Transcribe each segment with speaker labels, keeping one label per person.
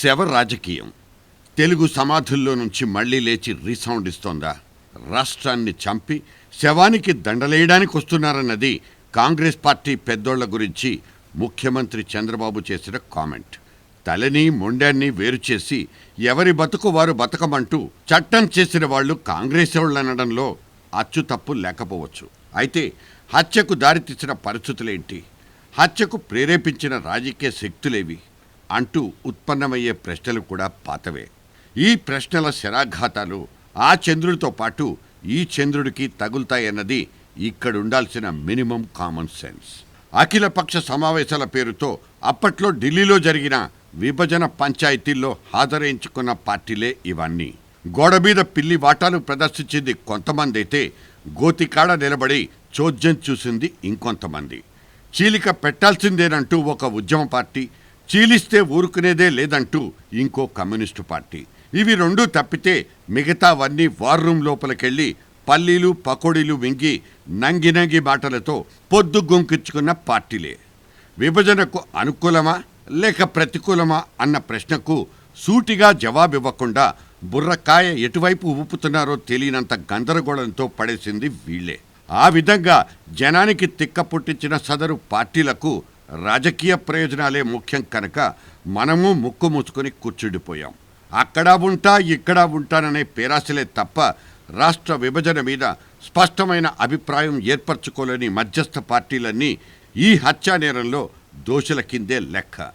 Speaker 1: శవ రాజకీయం. తెలుగు సమాధుల్లో నుంచి మళ్ళీ లేచి రీసౌండ్ ఇస్తోందా? రాష్ట్రాన్ని చంపి శవానికి దండలేయడానికి వస్తున్నారన్నది కాంగ్రెస్ పార్టీ పెద్దోళ్ళ గురించి ముఖ్యమంత్రి చంద్రబాబు చేసిన కామెంట్. తలని మొండాన్ని వేరు చేసి ఎవరి బతుకు వారు బతకమంటూ చట్టం చేసిన వాళ్ళు కాంగ్రెస్ అనడంలో అచ్చు తప్పు లేకపోవచ్చు. అయితే హత్యకు దారితీసిన పరిస్థితులేంటి? హత్యకు ప్రేరేపించిన రాజకీయ శక్తులేవి? అంటూ ఉత్పన్నమయ్యే ప్రశ్నలు కూడా పాతవే. ఈ ప్రశ్నల శరాఘాతాలు ఆ చంద్రుడితో పాటు ఈ చంద్రుడికి తగులుతాయన్నది ఇక్కడుండాల్సిన మినిమం కామన్ సెన్స్. అఖిలపక్ష సమావేశాల పేరుతో అప్పట్లో ఢిల్లీలో జరిగిన విభజన పంచాయతీల్లో హాజరేయించుకున్న పార్టీలే ఇవన్నీ. గోడ మీద పిల్లి వాటాలు ప్రదర్శించింది కొంతమంది అయితే గోతికాడ నిలబడి చోద్యం చూసింది ఇంకొంతమంది. చీలిక పెట్టాల్సిందేనంటూ ఒక ఉద్యమ పార్టీ చీలిస్తే ఊరుకునేదే లేదంటూ ఇంకో కమ్యూనిస్టు పార్టీ. ఇవి రెండు తప్పితే మిగతావన్నీ వార్ రూమ్ లోపలికెళ్ళి పల్లీలు పకోడీలు మింగి నంగినంగి మాటలతో పొద్దు గొంకించుకున్న పార్టీలే. విభజనకు అనుకూలమా లేక ప్రతికూలమా అన్న ప్రశ్నకు సూటిగా జవాబివ్వకుండా బుర్రకాయ ఎటువైపు ఊపుతున్నారో తెలియనంత గందరగోళంతో పడేసింది వీళ్ళే ఆ విధంగా జనానికి తిక్క పుట్టించిన సదరు పార్టీలకు రాజకీయ ప్రయోజనాలే ముఖ్యం కనుక మనము ముక్కు ముచ్చుకొని కూర్చుండిపోయాం. అక్కడా ఉంటా ఇక్కడా ఉంటాననే పేరాశలే తప్ప రాష్ట్ర విభజన మీద స్పష్టమైన అభిప్రాయం ఏర్పరచుకోలేని మధ్యస్థ పార్టీలన్నీ ఈ హత్యా నేరంలో దోషుల కిందే లెక్క.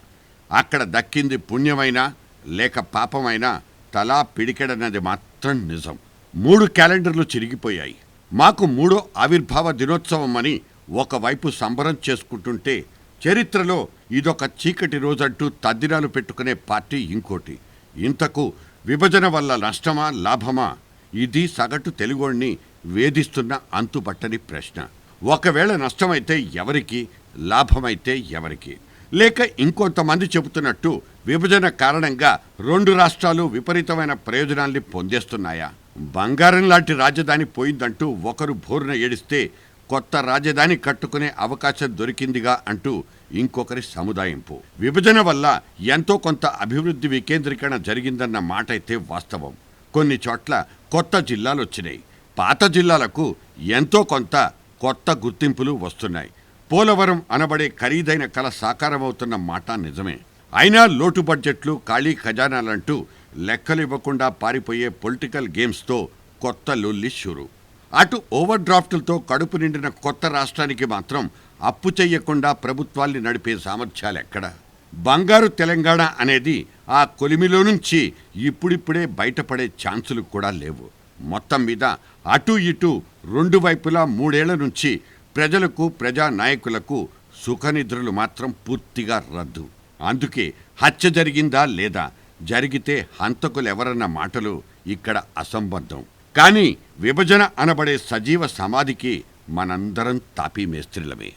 Speaker 1: అక్కడ దక్కింది పుణ్యమైనా లేక పాపమైనా తలా పిడికెడన్నది మాత్రం నిజం. మూడు క్యాలెండర్లు చిరిగిపోయాయి. మాకు మూడో ఆవిర్భావ దినోత్సవం అని ఒకవైపు సంబరం చేసుకుంటుంటే చరిత్రలో ఇదొక చీకటి రోజంటూ తద్దినాలు పెట్టుకునే పార్టీ ఇంకోటి. ఇంతకు విభజన వల్ల నష్టమా లాభమా? ఇది సగటు తెలుగోణ్ణి వేధిస్తున్న అంతుబట్టని ప్రశ్న. ఒకవేళ నష్టమైతే ఎవరికి లాభమైతే ఎవరికి? లేక ఇంకొంతమంది చెబుతున్నట్టు విభజన కారణంగా రెండు రాష్ట్రాలు విపరీతమైన ప్రయోజనాల్ని పొందేస్తున్నాయా? బంగారం లాంటి రాజధాని పోయిందంటూ ఒకరు భోరున ఏడిస్తే కొత్త రాజధాని కట్టుకునే అవకాశం దొరికిందిగా అంటూ ఇంకొకరి సముదాయింపు. విభజన వల్ల ఎంతో కొంత అభివృద్ధి వికేంద్రీకరణ జరిగిందన్న మాట అయితే వాస్తవం. కొన్ని చోట్ల కొత్త జిల్లాలు వచ్చినాయి పాత జిల్లాలకు ఎంతో కొంత కొత్త గుర్తింపులు వస్తున్నాయి. పోలవరం అనబడే ఖరీదైన కళ సాకారమవుతున్న మాట నిజమే. అయినా లోటు బడ్జెట్లు ఖాళీ ఖజానాలంటూ లెక్కలు ఇవ్వకుండా పారిపోయే పొలిటికల్ గేమ్స్తో కొత్త లొల్లి షురు. అటు ఓవర్ డ్రాఫ్టులతో కడుపు నిండిన కొత్త రాష్ట్రానికి మాత్రం అప్పు చెయ్యకుండా ప్రభుత్వాల్ని నడిపే సామర్థ్యాలు ఎక్కడ? బంగారు తెలంగాణ అనేది ఆ కొలిమిలో నుంచి ఇప్పుడిప్పుడే బయటపడే ఛాన్సులు కూడా లేవు. మొత్తం మీద అటు ఇటు రెండు వైపులా మూడేళ్ళ నుంచి ప్రజలకు ప్రజా నాయకులకు సుఖనిద్రలు మాత్రం పూర్తిగా రద్దు. అందుకే హత్య జరిగిందా లేదా జరిగితే హంతకులెవరన్న మాటలు ఇక్కడ అసంబద్ధం. కానీ విభజన అనబడే సజీవ సమాధికి మనందరం తాపీ మేస్త్రిలమే.